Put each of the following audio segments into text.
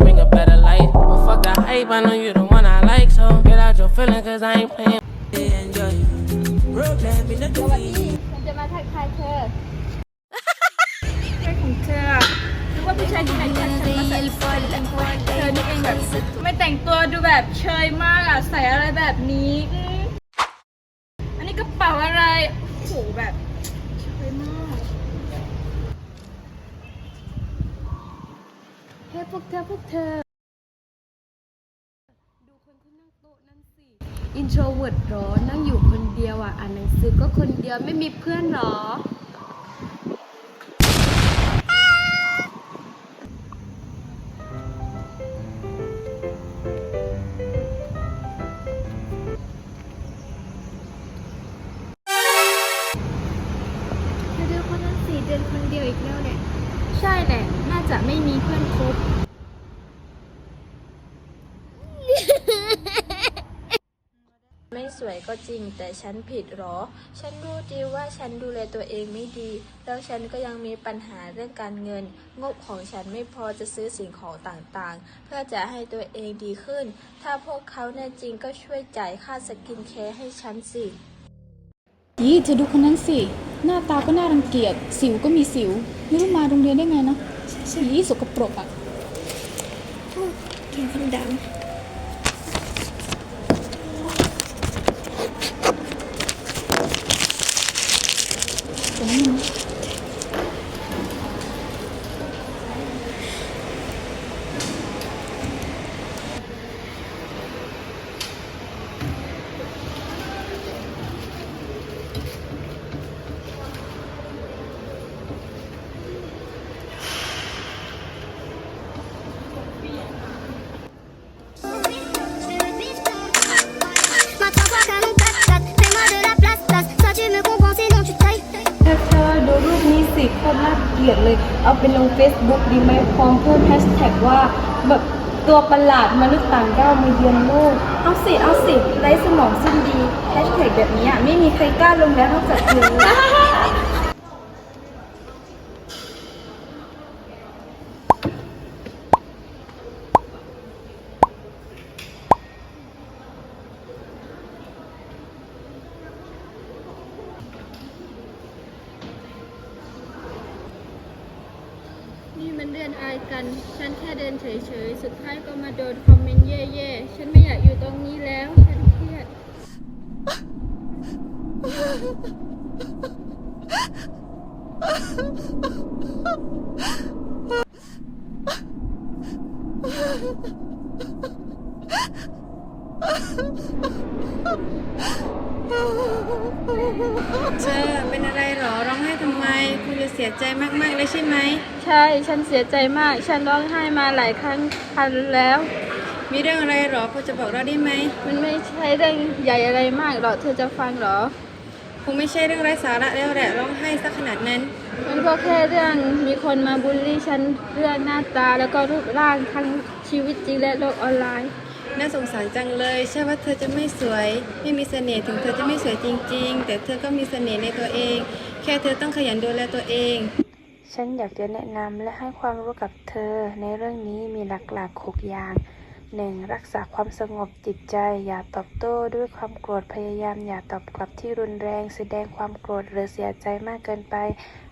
bring a better light. Well, fuck the hype, I know you the one I like, so get out your feelings, cause I ain't playing. Enjoy. Problem in the สวัสดีมันจะมาทักทายเธอใช่ของเธอหรือว่าผู้ชายที่ไหนทักเธอมาใส่เธอนี่เองแบบไม่แต่งตัวดูแบบเชยมากอะใส่อะไรแบบนี้อืมอันนี้กระเป๋าอะไรโอ้โหแบบเชยมาก เฮ้ย พวกเธอพวกเธอ ดูคนที่นั่งโต๊ะนั่นสิอินโทรเวิร์ดหรอ นั่งอยู่คนเดียวอะ อ่านหนังสือก็คนเดียวไม่มีเพื่อนหรอ ไม่มีเพื่อนคบไม่สวยก็จริงแต่ฉันผิดหรอ ฉันรู้ดีว่าฉันดูแลตัวเองไม่ดี แล้วฉันก็ยังมีปัญหาเรื่องการเงิน งบของฉันไม่พอจะซื้อสิ่งของต่างๆ เพื่อจะให้ตัวเองดีขึ้น ถ้าพวกเขาแน่จริงก็ช่วยจ่ายค่าสกินแคร์ให้ฉันสิ ยี่เธอดูคนนั้นสิ หน้าตาก็น่ารังเกียจ สิวก็มีสิว ไม่รู้มาโรงเรียนได้ไงเนาะสีสกปรกอะเขียนคนดัง สิโคตรน่าเกลียดเลย เอาไปลง Facebook ดีไหมพร้อมเพิ่มแฮชแท็กว่าแบบตัวประหลาดมนุษย์ต่างดาวมาเยือนโลก เอาสิ เอาสิไร้สมองสิ้นดีแฮชแท็กแบบนี้อะไม่มีใครกล้าลงแล้วนอกจากเธอ ดินอายกัน ฉันแค่เดินเฉยๆ สุดท้ายก็มาโดนคอมเมนต์แย่ๆ ฉันไม่อยากอยู่ตรงนี้แล้ว ฉันเครียด เธอเป็นอะไรหรอร้องไห้ทำไม คุณจะเสียใจมากๆเลยใช่ไหม ใช่ ฉันเสียใจมาก ฉันร้องไห้มาหลายครั้งพันแล้ว มีเรื่องอะไรหรอพอจะบอกเราได้ไหม มันไม่ใช่เรื่องใหญ่อะไรมากหรอก เธอจะฟังเหรอ คงไม่ใช่เรื่องไร้สาระแล้วแหละร้องไห้สักขนาดนั้น มันก็แค่เรื่องมีคนมาบูลลี่ฉันเรื่องหน้าตาแล้วก็รูปร่างทั้งชีวิตจริงและโลกออนไลน์ น่าสงสารจังเลยใช่ว่าเธอจะไม่สวย ไม่มีเสน่ห์ถึงเธอจะไม่สวยจริง ๆ แต่เธอก็มีเสน่ห์ในตัวเอง แค่เธอต้องขยันดูแลตัวเอง ฉันอยากจะแนะนำและให้ความรู้กับเธอในเรื่องนี้มีหลักๆหกอย่าง 1. รักษาความสงบจิตใจ อย่าตอบโต้ด้วยความโกรธพยายาม อย่าตอบกลับที่รุนแรง แสดงความโกรธหรือเสียใจมากเกินไป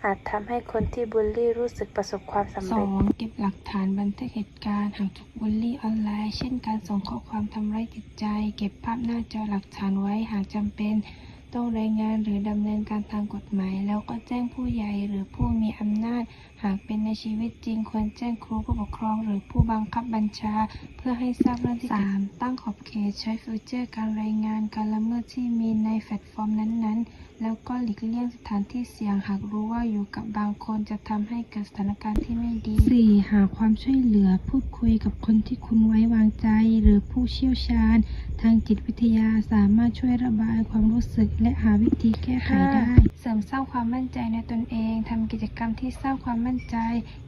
อาจทำให้คนที่บูลลี่รู้สึกประสบความสำเร็อจงเก็บหลักฐานบันทึกเหตุการณ์หากถูกบูลลี่ออนไลน์ เช่นการส่งข้อความทำร้ายจิตใจ เก็บภาพหน้าจอหลักฐานไว้หากจำเป็น ต้องรายงานหรือดำเนินการทางกฎหมาย แล้วก็แจ้งผู้ใหญ่หรือผู้มีอำนาจ หากเป็นในชีวิตจริงควรแจ้งครูผู้ปกครอง หรือผู้บังคับบัญชา เพื่อให้ทราบเรื่องที่เกิด 3. ตั้งขอบเขตใช้ฟิวเจอร์การรายงานการละเมิดที่มีในแพลตฟอร์มนั้นๆ แล้วก็หลีกเลี่ยงสถานที่เสี่ยงหากรู้ว่าอยู่กับบางคนจะทำให้เกิดสถานการณ์ที่ไม่ดี 4. หาความช่วยเหลือพูดคุยกับคนที่คุณไว้วางใจ หรือผู้เชี่ยวชาญ ทางจิตวิทยาสามารถช่วยระบายความรู้สึกและหาวิธีแก้ไขได้ เสริมสร้างความมั่นใจในตนเองทำกิจกรรมที่สร้างความมั่นใจ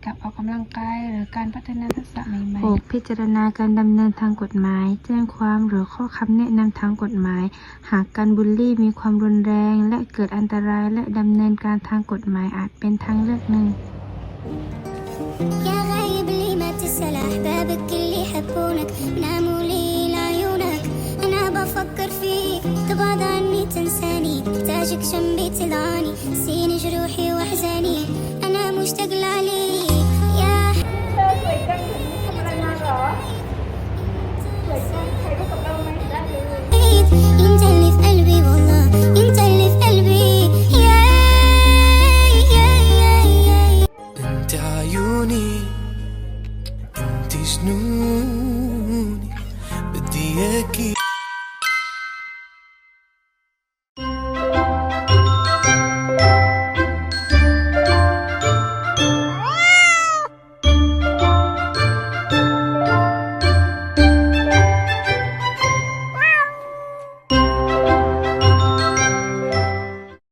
กับออกกำลังกาย หรือการพัฒนาทักษะใหม่ๆ 6. พิจารณาการดำเนินทางกฎหมาย แจ้งความหรือข้อคำแนะนำทางกฎหมาย หากการบูลลี่มีความรุนแรงและเกิดอันตรายและดำเนินการทางกฎหมายอาจเป็นทางเลือกหนึ่ง يا غايب لي ما تسأل أحبابك اللي يحبونك ناموا لي لعيونك أنا بفكر فيك تبعد عني تنساني محتاجك جنبي تدعاني سيني جروحي وأحزاني أنا مشتاق لعليك يا เ Francis Núñez, but the aquí.